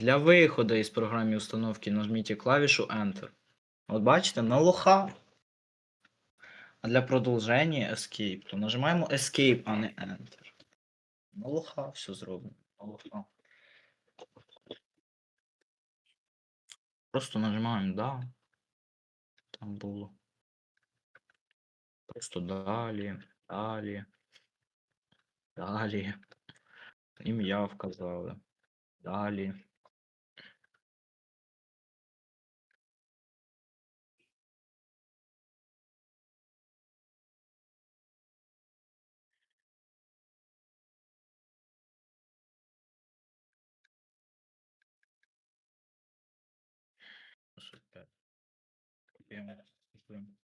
Для виходу із програми установки нажміть клавішу Enter. От бачите, на лоха. А для продовження Escape, то нажимаємо Escape, а не Enter. На лоха все зроблено. На лоха. Просто нажимаємо да. Там було. Просто далі, далі. Далі. Ім'я вказали. Далі. soltar. Copiamos.